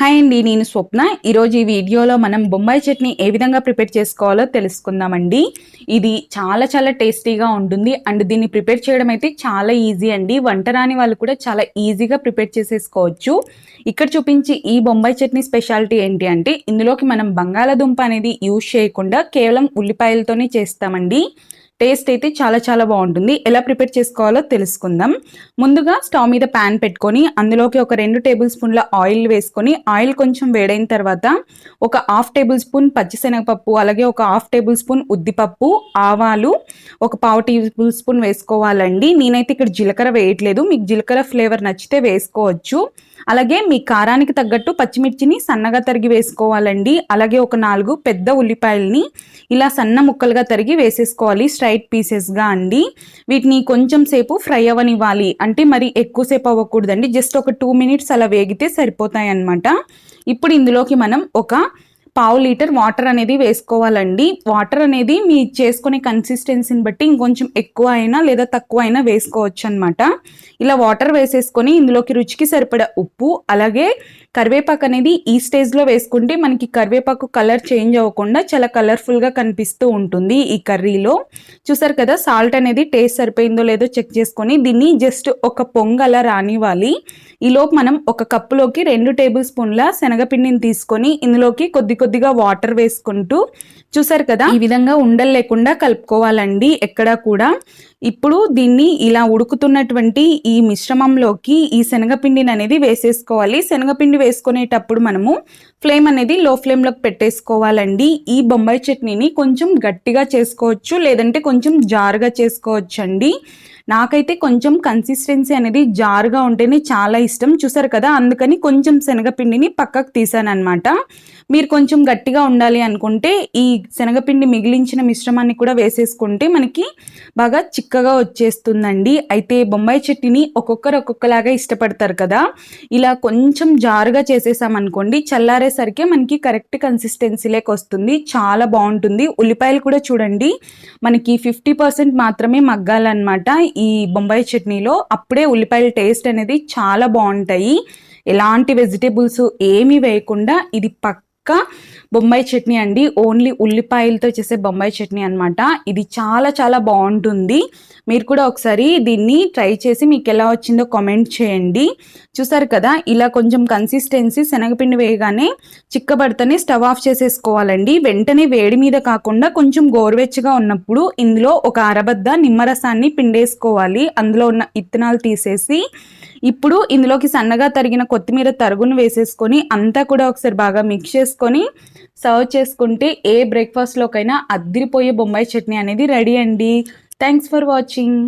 Hi అండి నేను స్వప్న. ఈరోజు ఈ వీడియోలో మనం బొంబాయి చట్నీ ఏ విధంగా ప్రిపేర్ చేసుకోవాలో తెలుసుకుందామండి. ఇది చాలా చాలా టేస్టీగా ఉంటుంది. అండ్ దీన్ని ప్రిపేర్ చేయడం అయితే చాలా ఈజీ అండి. వంట రాని వాళ్ళు కూడా చాలా ఈజీగా ప్రిపేర్ చేసేసుకోవచ్చు. ఇక్కడ చూపించి ఈ బొంబాయి చట్నీ స్పెషాలిటీ ఏంటి అంటే ఇందులోకి మనం బంగాళాదుంప అనేది యూజ్ చేయకుండా కేవలం ఉల్లిపాయలతోనే చేస్తామండి. టేస్ట్ అయితే చాలా చాలా బాగుంటుంది. ఎలా ప్రిపేర్ చేసుకోవాలో తెలుసుకుందాం. ముందుగా స్టవ్ మీద ప్యాన్ పెట్టుకొని అందులోకి ఒక రెండు టేబుల్ స్పూన్ల ఆయిల్ వేసుకొని ఆయిల్ కొంచెం వేడైన తర్వాత ఒక హాఫ్ టేబుల్ స్పూన్ పచ్చిశనగపప్పు అలాగే ఒక హాఫ్ టేబుల్ స్పూన్ ఉద్దిపప్పు ఆవాలు ఒక పావు టేబుల్ స్పూన్ వేసుకోవాలండి. నేనైతే ఇక్కడ జీలకర్ర వేయట్లేదు. మీకు జీలకర్ర ఫ్లేవర్ నచ్చితే వేసుకోవచ్చు. అలాగే మీ కారానికి తగ్గట్టు పచ్చిమిర్చిని సన్నగా తరిగి వేసుకోవాలండి. అలాగే ఒక నాలుగు పెద్ద ఉల్లిపాయలని ఇలా సన్న ముక్కలుగా తరిగి వేసేసుకోవాలి స్ట్రైట్ పీసెస్గా అండి. వీటిని కొంచెం సేపు ఫ్రై అవ్వనివ్వాలి అంటే మరి ఎక్కువసేపు అవ్వకూడదండి. జస్ట్ ఒక టూ మినిట్స్ అలా వేగితే సరిపోతాయి అన్నమాట ఇప్పుడు ఇందులోకి మనం ఒక పావు లీటర్ వాటర్ అనేది వేసుకోవాలండి. వాటర్ అనేది మీ చేసుకునే కన్సిస్టెన్సీని బట్టి ఇంకొంచెం ఎక్కువ అయినా లేదా తక్కువ అయినా వేసుకోవచ్చు అనమాట ఇలా వాటర్ వేసేసుకొని ఇందులోకి రుచికి సరిపడా ఉప్పు అలాగే కరివేపాకు అనేది ఈ స్టేజ్లో వేసుకుంటే మనకి కరివేపాకు కలర్ చేంజ్ అవ్వకుండా చాలా కలర్ఫుల్గా కనిపిస్తూ ఉంటుంది ఈ కర్రీలో. చూసారు కదా సాల్ట్ అనేది టేస్ట్ సరిపోయిందో లేదో చెక్ చేసుకొని దీన్ని జస్ట్ ఒక పొంగల రానివ్వాలి. ఈలోపు మనం ఒక కప్పులోకి రెండు టేబుల్ స్పూన్ల శనగపిండిని తీసుకొని ఇందులోకి కొద్ది కొద్దిగా వాటర్ వేసుకుంటూ చూసారు కదా ఈ విధంగా ఉండలు లేకుండా కలుపుకోవాలండి ఎక్కడా కూడా. ఇప్పుడు దీన్ని ఇలా ఉడుకుతున్నటువంటి ఈ మిశ్రమంలోకి ఈ శనగపిండిని అనేది వేసేసుకోవాలి. శనగపిండి వేసుకునేటప్పుడు మనము ఫ్లేమ్ అనేది లో ఫ్లేమ్లోకి పెట్టేసుకోవాలండి. ఈ బొంబాయి చట్నీని కొంచెం గట్టిగా చేసుకోవచ్చు లేదంటే కొంచెం జారుగా చేసుకోవచ్చు అండి నాకైతే కొంచెం కన్సిస్టెన్సీ అనేది జారుగా ఉంటేనే చాలా ఇష్టం. చూసారు కదా అందుకని కొంచెం శనగపిండిని పక్కకు తీసాను అనమాట మీరు కొంచెం గట్టిగా ఉండాలి అనుకుంటే ఈ శనగపిండి మిగిలించిన మిశ్రమాన్ని కూడా వేసేసుకుంటే మనకి బాగా చిక్కగా వచ్చేస్తుందండి. అయితే బొంబాయి చట్నీని ఒక్కొక్కరు ఒక్కొక్కలాగా ఇష్టపడతారు కదా. ఇలా కొంచెం జారుగా చేసేసామనుకోండి చల్లారేసరికి మనకి కరెక్ట్ కన్సిస్టెన్సీలోకి వస్తుంది. చాలా బాగుంటుంది. ఉల్లిపాయలు కూడా చూడండి మనకి ఫిఫ్టీ పర్సెంట్ మాత్రమే మగ్గాలన్నమాట. ఈ బొంబాయి చట్నీలో అప్పుడే ఉల్లిపాయల టేస్ట్ అనేది చాలా బాగుంటాయి. ఎలాంటి వెజిటేబుల్స్ ఏమీ వేయకుండా ఇది పక్క బొంబాయి చట్నీ అండి. ఓన్లీ ఉల్లిపాయలతో చేసే బొంబాయి చట్నీ అనమాట ఇది చాలా చాలా బాగుంటుంది. మీరు కూడా ఒకసారి దీన్ని ట్రై చేసి మీకు ఎలా వచ్చిందో కామెంట్ చేయండి. చూసారు కదా ఇలా కొంచెం కన్సిస్టెన్సీ శనగపిండి వేయగానే చిక్కబడితేనే స్టవ్ ఆఫ్ చేసేసుకోవాలండి. వెంటనే వేడి మీద కాకుండా కొంచెం గోరువెచ్చగా ఉన్నప్పుడు ఇందులో ఒక అరబద్ద నిమ్మరసాన్ని పిండేసుకోవాలి. అందులో ఉన్న ఇత్తనాలు తీసేసి ఇప్పుడు ఇందులోకి సన్నగా తరిగిన కొత్తిమీర తరుగును వేసేసుకొని అంతా కూడా ఒకసారి బాగా మిక్స్ చేసుకొని సర్వ్ చేసుకుంటే ఏ బ్రేక్ఫాస్ట్లోకైనా అద్దిరిపోయే బొంబాయి చట్నీ అనేది రెడీ అండి. Thanks for watching